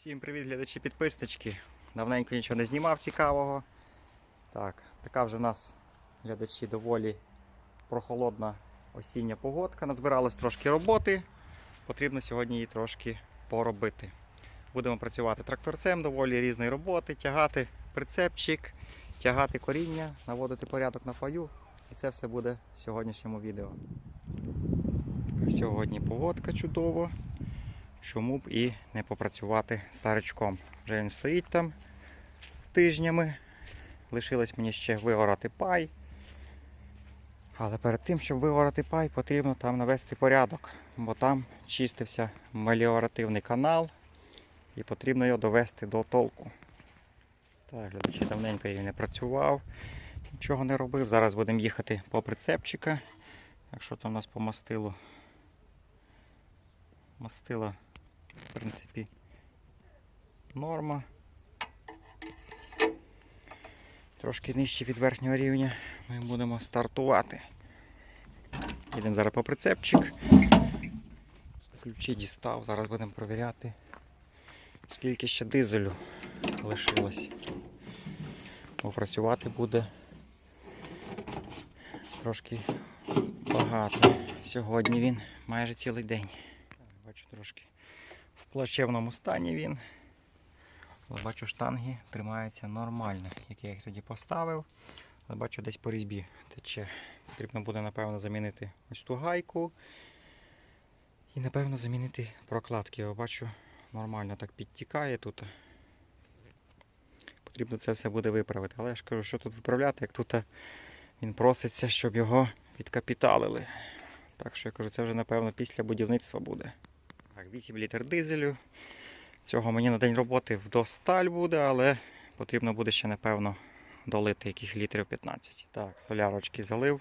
Всім привіт, глядачі підписнички. Давненько нічого не знімав цікавого. Так, така вже в нас глядачі доволі прохолодна осіння погодка. Назбиралось трошки роботи. Потрібно сьогодні її трошки поробити. Будемо працювати тракторцем доволі різної роботи, тягати прицепчик, тягати коріння, наводити порядок на паю. І це все буде в сьогоднішньому відео. Сьогодні погодка чудова чому б і не попрацювати старичком. Вже він стоїть там тижнями. Лишилось мені ще вигорати пай. Але перед тим, щоб вигорати пай, потрібно там навести порядок, бо там чистився меліоративний канал і потрібно його довести до толку. Так, глядачі давненько я не працював, нічого не робив. Зараз будемо їхати по прицепчика. Якщо там нас по мастилу мастила в принципі, норма. Трошки нижче від верхнього рівня ми будемо стартувати. Їдемо зараз по прицепчик. Ключі дістав, зараз будемо провіряти, скільки ще дизелю лишилось. Бо працювати буде трошки багато. Сьогодні він майже цілий день. Бачу трошки в плачевному стані він. Але бачу, штанги тримаються нормально, як я їх тоді поставив. Але бачу, десь по різьбі тече. Потрібно буде, напевно, замінити ось ту гайку. І, напевно, замінити прокладки. Я бачу, нормально так підтікає тут. Потрібно це все буде виправити. Але я ж кажу, що тут виправляти, як тут він проситься, щоб його відкапіталили. Так що я кажу, це вже, напевно, після будівництва буде. Так, 8 літр дизелю. Цього мені на день роботи вдосталь буде, але потрібно буде ще, напевно, долити яких літрів 15. Так, солярочки залив,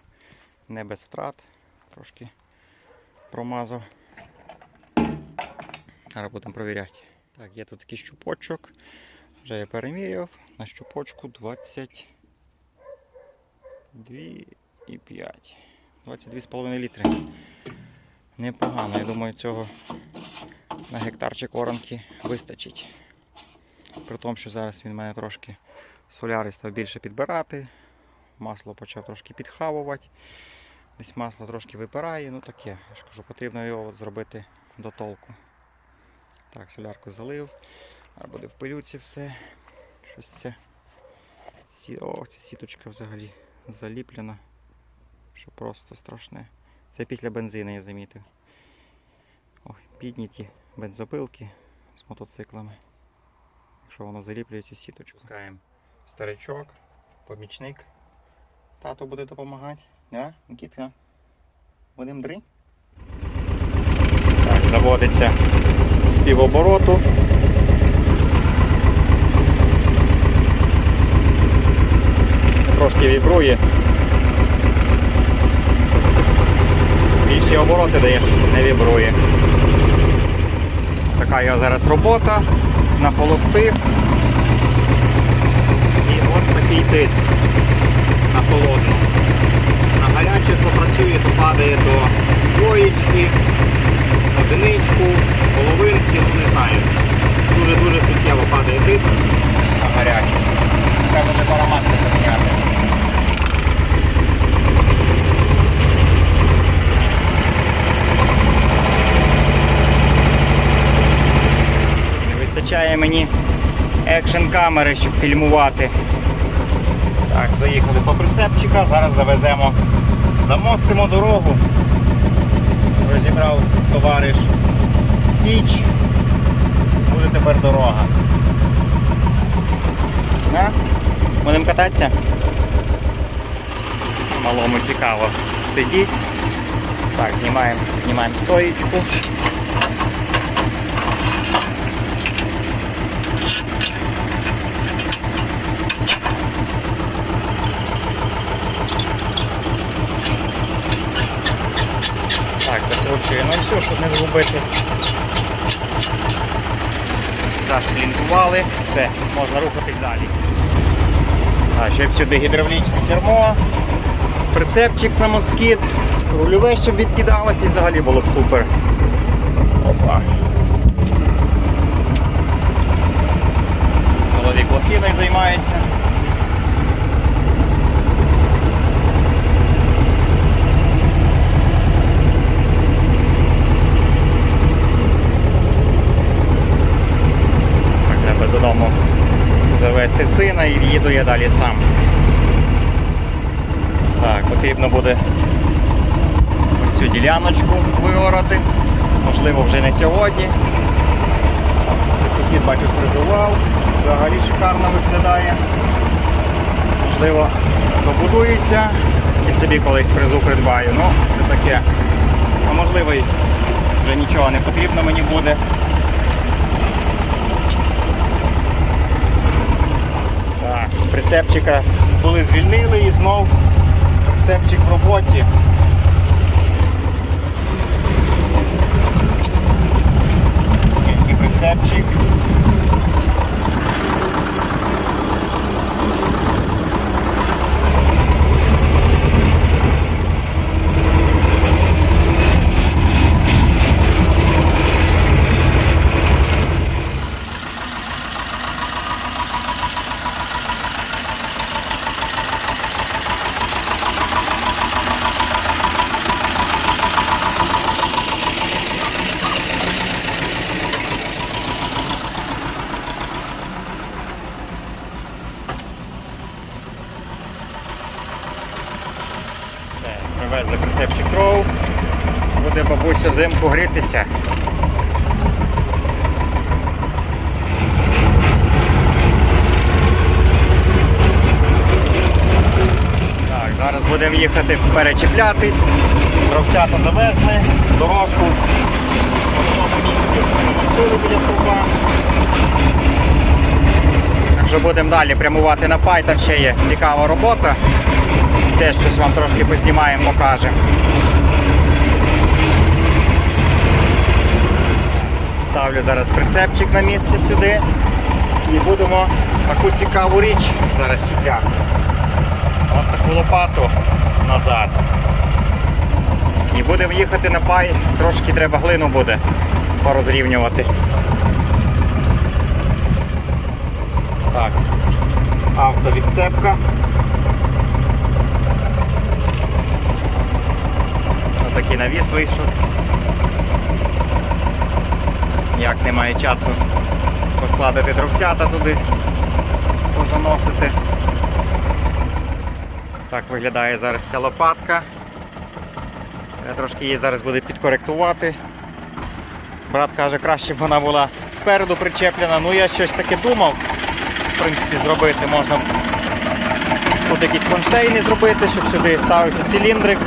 не без втрат. Трошки промазав. Зараз будемо провіряти. Так, є тут такий щупочок. Вже я переміряв. На щупочку 22,5. 22,5 літри. Непогано, я думаю, цього на гектарчик оранки вистачить. При тому, що зараз він мене трошки соляри став більше підбирати. Масло почав трошки підхавувати. Десь масло трошки випирає, ну таке. Я ж кажу, потрібно його зробити до толку. Так, солярку залив. Зараз буде в пилюці все. Щось це. Сі... О, ця сіточка взагалі заліплена. Що просто страшне. Це після бензину я замітив. Ой, підняті бензопилки з мотоциклами. Якщо воно заліплює цю сіточку. Пускаємо старичок, помічник. Тато буде допомагати. Да? Нікітка? Будемо дри? Так, заводиться з півобороту. Трошки вібрує. Більші обороти даєш, не вібрує. Така його зараз робота на холостих. І от такий тиск на холодну. На гарячих попрацює, то падає до двоєчки, одиничку, половинки, ну не знаю. Дуже-дуже суттєво падає тиск на гарячу. Треба вже пора масло поміняти. Не вистачає мені екшн камери, щоб фільмувати. Так, заїхали по прицепчика, зараз завеземо, замостимо дорогу. Розібрав товариш піч. Буде тепер дорога. На? Будемо кататися? Малому цікаво сидіть. Так, знімаємо, знімаємо стоїчку. зафіксували, все, можна рухатись далі. А, ще всюди гідравлічне кермо, прицепчик, самоскид, рульове, щоб відкидалося і взагалі було б супер. Опа. Чоловік лохіною займається. Завести сина і їду я далі сам. Так, потрібно буде ось цю діляночку виорати. Можливо, вже не сьогодні. Це сусід бачу сфрезував. Взагалі шикарно виглядає. Можливо, добудуюся і собі колись фрезу придбаю. Ну, це таке. А можливо, вже нічого не потрібно мені буде. Так, прицепчика були звільнили і знов прицепчик в роботі. Тільки прицепчик. Все, привезли прицепчик дров. Буде бабуся взимку грітися. Так, зараз будемо їхати перечіплятись. Дровцята завезли, дорожку в місці запустили біля стовпа. Будемо далі прямувати на пай, там ще є цікава робота. Теж щось вам трошки познімаємо, покажемо. Ставлю зараз прицепчик на місце сюди і будемо таку цікаву річ зараз чіпляти. От таку лопату назад. І будемо їхати на пай, трошки треба глину буде порозрівнювати. Так, автовідцепка. Отакий навіс вийшов. Як немає часу поскладати дровцята туди, позаносити. Так виглядає зараз ця лопатка. Я трошки її зараз буде підкоректувати. Брат каже, краще б вона була спереду причеплена. Ну я щось таке думав, в принципі, зробити. Можна тут якісь кронштейни зробити, щоб сюди ставився циліндрик.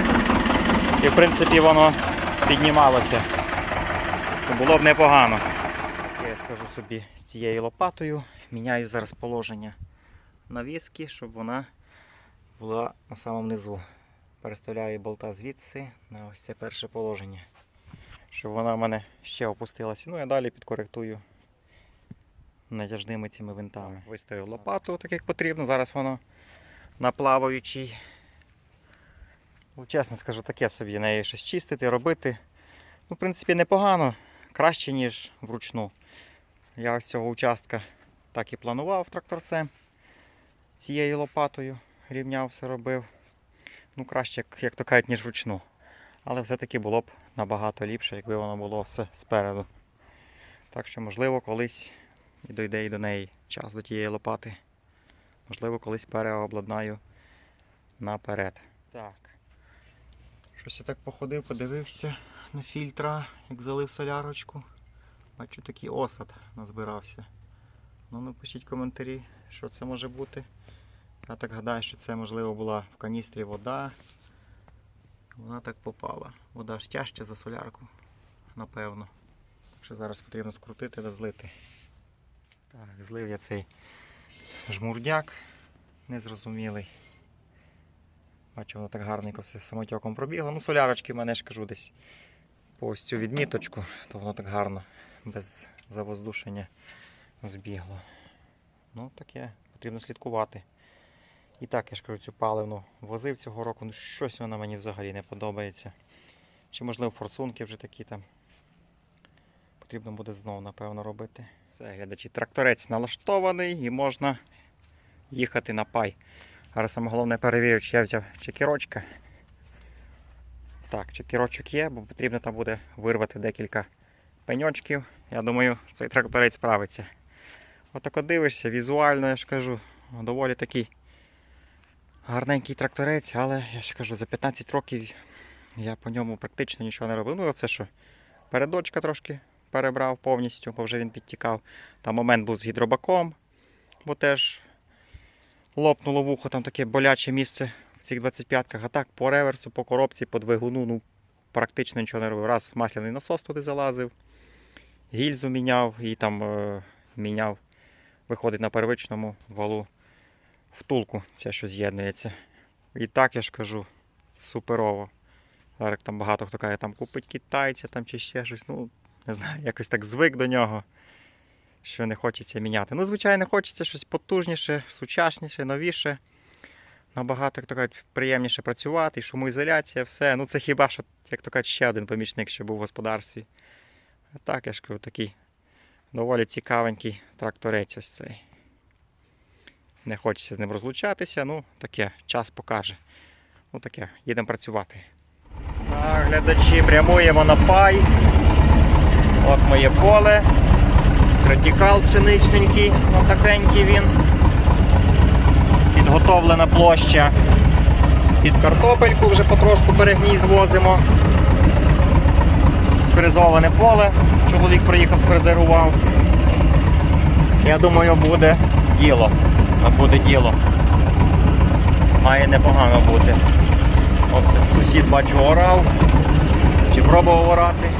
І в принципі воно піднімалося. То було б непогано. Я скажу собі з цією лопатою. Міняю зараз положення навіски, щоб вона була на самому низу. Переставляю болта звідси на ось це перше положення. Щоб вона в мене ще опустилася. Ну і далі підкоректую натяжними цими винтами. Виставив лопату, так як потрібно. Зараз воно на плаваючій. Ну, Чесно скажу, таке собі нею щось чистити, робити. Ну, в принципі, непогано. Краще, ніж вручну. Я ось цього участка так і планував тракторцем. Цією лопатою рівняв все робив. Ну, краще, як, то кажуть, ніж вручну. Але все-таки було б набагато ліпше, якби воно було все спереду. Так що, можливо, колись і дойде і до неї час до тієї лопати. Можливо, колись переобладнаю наперед. Так. Щось я так походив, подивився на фільтра, як залив солярочку. Бачу, такий осад назбирався. Ну, напишіть коментарі, що це може бути. Я так гадаю, що це можливо була в каністрі вода. Вона так попала. Вода ж тяжча за солярку, напевно. Так що зараз потрібно скрутити та злити. Так, злив я цей жмурдяк незрозумілий. Бачу, воно так гарненько все самотьоком пробігло. Ну, солярочки в мене ж кажу десь по ось цю відміточку, то воно так гарно, без завоздушення збігло. Ну, таке, потрібно слідкувати. І так, я ж кажу, цю паливну возив цього року, ну щось вона мені взагалі не подобається. Чи можливо форсунки вже такі там. Потрібно буде знову, напевно, робити. Все, глядачі, тракторець налаштований і можна їхати на пай. Зараз саме головне перевірю, чи я взяв чекірочка. Так, чекірочок є, бо потрібно там буде вирвати декілька пеньочків. Я думаю, цей тракторець справиться. Отако дивишся, візуально, я ж кажу, доволі такий гарненький тракторець, але я ж кажу, за 15 років я по ньому практично нічого не робив. Ну, оце що, передочка трошки перебрав повністю, бо вже він підтікав. Там момент був з гідробаком, бо теж лопнуло вухо, там таке боляче місце в цих 25-ках. А так по реверсу, по коробці, по двигуну, ну практично нічого не робив. Раз масляний насос туди залазив, гільзу міняв і там е, міняв, виходить на первичному валу втулку, ця що з'єднується. І так я ж кажу, суперово. Зараз там багато хто каже, там купить китайця там чи ще щось. Ну, не знаю, якось так звик до нього, що не хочеться міняти. Ну, звичайно, хочеться щось потужніше, сучасніше, новіше. Набагато, як то кажуть, приємніше працювати, і шумоізоляція, все. Ну це хіба що, як то кажуть, ще один помічник, що був в господарстві. А так, я ж кажу, такий доволі цікавенький тракторець ось цей. Не хочеться з ним розлучатися, ну таке, час покаже. Ну таке, їдемо працювати. Так, глядачі, прямуємо на пай. От моє поле. Радикал пшеничненький, отакенький він. Підготовлена площа під картопельку, вже потрошку перегній звозимо. Сфрезоване поле. Чоловік приїхав, сфрезерував. Я думаю, буде діло. А буде діло. Має непогано бути. От сусід бачу орав. Чи пробував орати.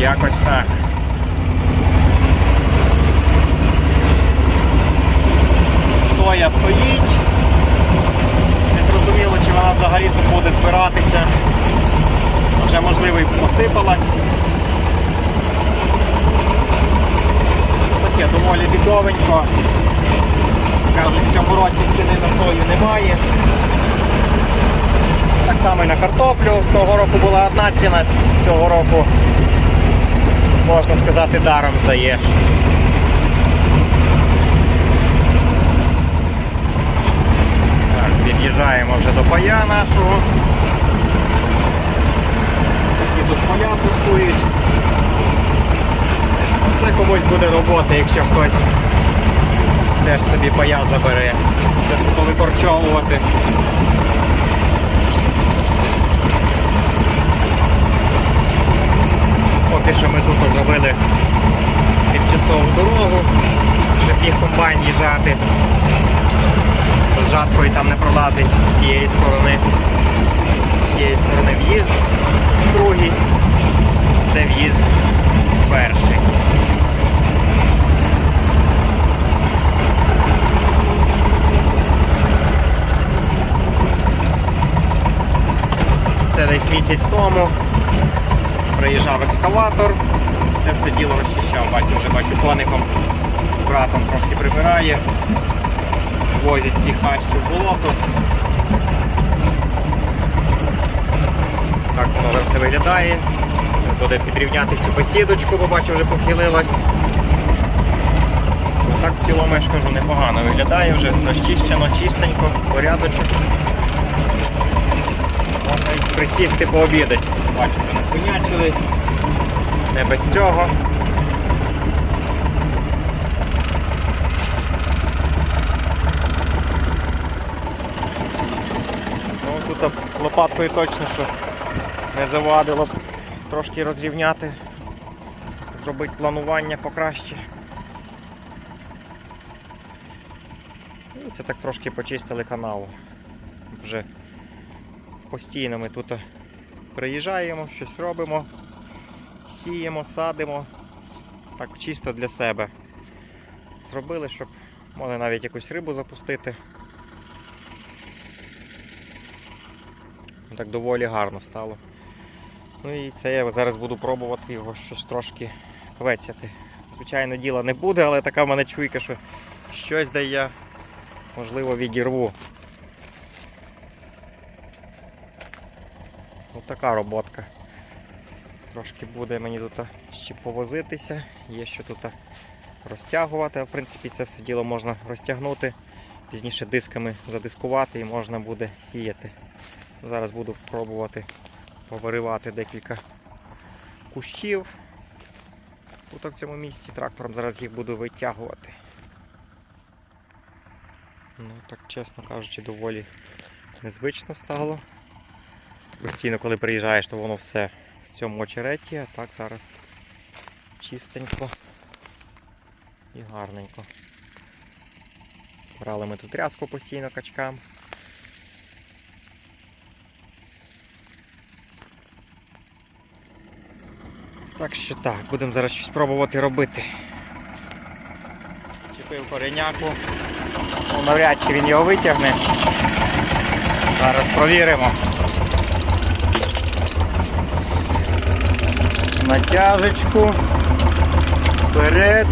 Якось так. Соя стоїть. Вона взагалі тут буде збиратися. Вже можливо і посипалась. Таке доволі бідовенько. Кажуть, в цьому році ціни на сою немає. Так само і на картоплю. Того року була одна ціна, цього року, можна сказати, даром здаєш. Так, під'їжджаємо вже до пая нашого. Такі тут поля пустують. Це комусь буде робота, якщо хтось теж собі пая забере. Це все повикорчовувати. Поки що ми тут зробили тимчасову дорогу, щоб міг комбайн їжджати. Жаткою там не пролазить з тієї сторони. З тієї сторони в'їзд другий. Це в'їзд перший. Це десь місяць тому приїжджав екскаватор, це все діло розчищав. Бачу, вже бачу коником з братом трошки прибирає, возять ці хащі в болото. Так воно зараз все виглядає. Буде підрівняти цю посідочку, бо бачу, вже похилилась. Так в цілому я ж кажу, непогано виглядає, вже розчищено, чистенько, порядочок. Можна присісти пообідати. Бачу, вже не свинячили. Не без цього. Ну, тут лопаткою точно, що не завадило б трошки розрівняти, зробити планування покраще. І це так трошки почистили канаву. Вже постійно ми тут приїжджаємо, щось робимо, сіємо, садимо. Так чисто для себе. Зробили, щоб може навіть якусь рибу запустити. Так доволі гарно стало. Ну і це я зараз буду пробувати його щось трошки квецяти. Звичайно, діла не буде, але така в мене чуйка, що щось де я можливо відірву. Ось така роботка. Трошки буде мені тут ще повозитися, є що тут розтягувати. В принципі, це все діло можна розтягнути, пізніше дисками задискувати і можна буде сіяти. Зараз буду пробувати повиривати декілька кущів. Тут в цьому місці трактором зараз їх буду витягувати. Ну, так, чесно кажучи, доволі незвично стало. Постійно, коли приїжджаєш, то воно все в цьому очереті, а так зараз чистенько і гарненько. Брали ми тут рязку постійно качкам. Так що так, будемо зараз щось пробувати робити. Чепив кореняку. Ну, навряд чи він його витягне. Зараз провіримо. Натяжечку. Вперед.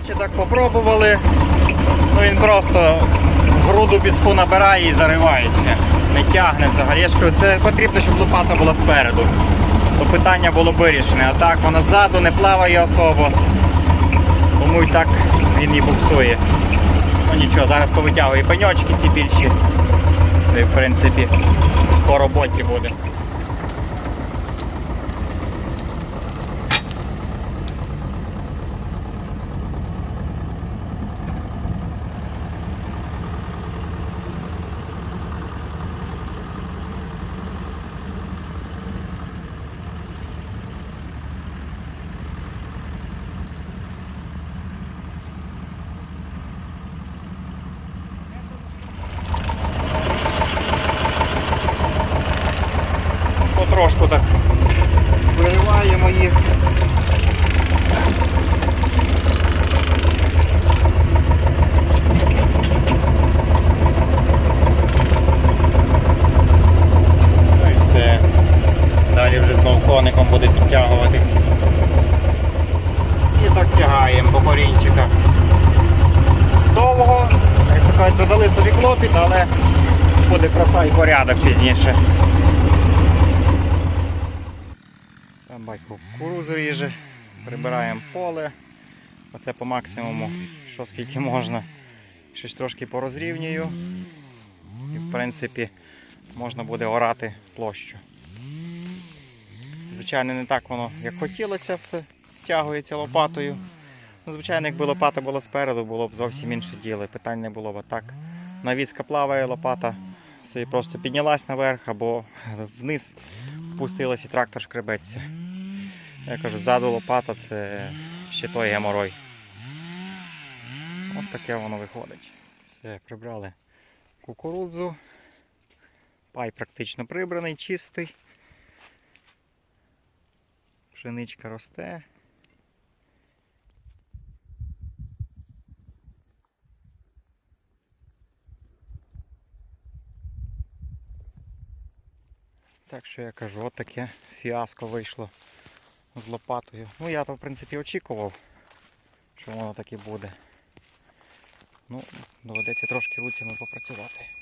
Коротше, так попробували. Ну він просто груду піску набирає і заривається. Не тягне взагалі. Я ж кажу, це потрібно, щоб лопата була спереду. То питання було вирішене. А так вона ззаду не плаває особо. Тому і так він і буксує. Ну нічого, зараз повитягує пеньочки ці більші. Й в принципі по роботі буде. Клопіт, але буде краса і порядок пізніше. Там батько кукурузу ріже, прибираємо поле. Оце по максимуму, що скільки можна. Щось трошки порозрівнюю. І в принципі можна буде орати площу. Звичайно, не так воно, як хотілося, все стягується лопатою. Ну, звичайно, якби лопата була спереду, було б зовсім інше діло. Питань не було б так. Навіска плаває, лопата собі просто піднялась наверх або вниз впустилась і трактор шкребеться. Я кажу, ззаду лопата це ще той геморой. От таке воно виходить. Все, прибрали кукурудзу. Пай практично прибраний, чистий. Пшеничка росте. Так що я кажу, от таке фіаско вийшло з лопатою. Ну я то в принципі очікував, що воно так і буде. Ну, доведеться трошки руцями попрацювати.